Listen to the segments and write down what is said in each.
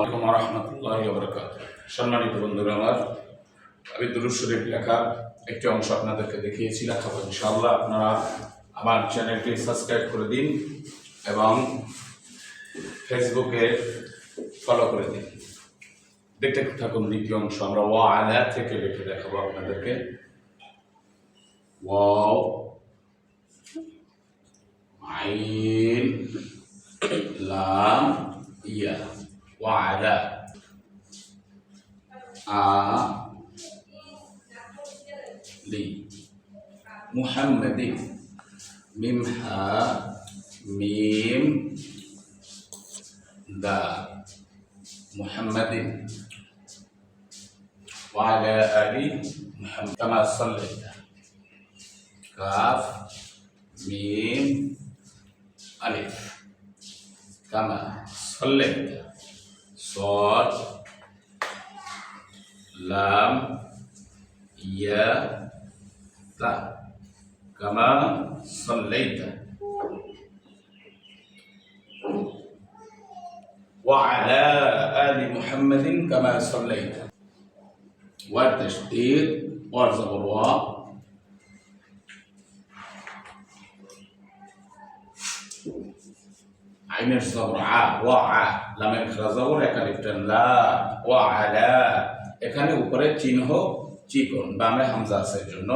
আসসালামু রহমতুল্লাহ সম্মানিত বন্ধুরা, আমার আমি দুরুদ শরীফ লেখা একটি অংশ আপনাদেরকে দেখিয়েছি লেখাবো ইনশাআল্লাহ। আপনারা আমার চ্যানেলটি সাবস্ক্রাইব করে দিন এবং ফেসবুকে ফলো করে দিন। দেখতে থাকুন দ্বিতীয় অংশ, আমরা ওয়া আলা থেকে লিখে দেখাবো আপনাদেরকে। ওয়াও, আইন, লাম, ইয়া। وعلى. آ. لي محمد. ممها ميم. دا محمد. وعلى آل محمد. كما صليت. كاف. ميم. ألف. كما صليت. صاد لام يا تا كما صليت. وعلى آل محمد كما صليت. والتشديد والزبر عين الزبر ع وع লামের খেলা জবর একালিফটান লা ওয়া আলা এখানে উপরে চিহ্ন চিকন বামে হামজা আছে এর জন্য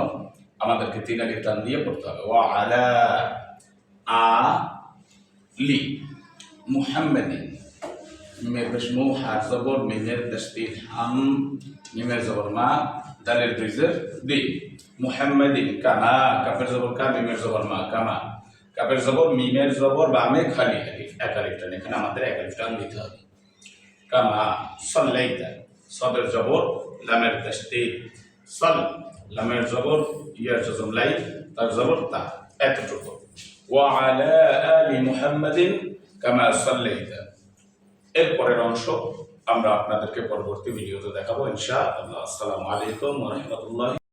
আমাদেরকে তিন আলিফ টান দিয়ে পড়তে হবে ওয়া আলা আ লি মুহাম্মাদিন মিমের পেশ মু হার জবর মিমের তসদিদ হাম মিমের জবর মা দালের ব্রিজের দি মুহাম্মাদিন কামা কাফের জবর কা মিমের জবর মা কামা কাপের জবর, মিমের জবর, বামে খালি টান এখানে আমাদের এক টান দিতে হবে। কামা সাল্লাইতা সবের জবর, লামের তাসদিদ সাল, লামের জবর, ইয়ার জজম লাই, তার জবর তা, এতটুকু। আলি মুহাম্মাদিন কামা সাল্লাইতা এর পরের অংশ আমরা আপনাদেরকে পরবর্তী ভিডিওতে দেখাবো, ইনশাআল্লাহ। আসসালামু আলাইকুম রাহমাতুল্লাহি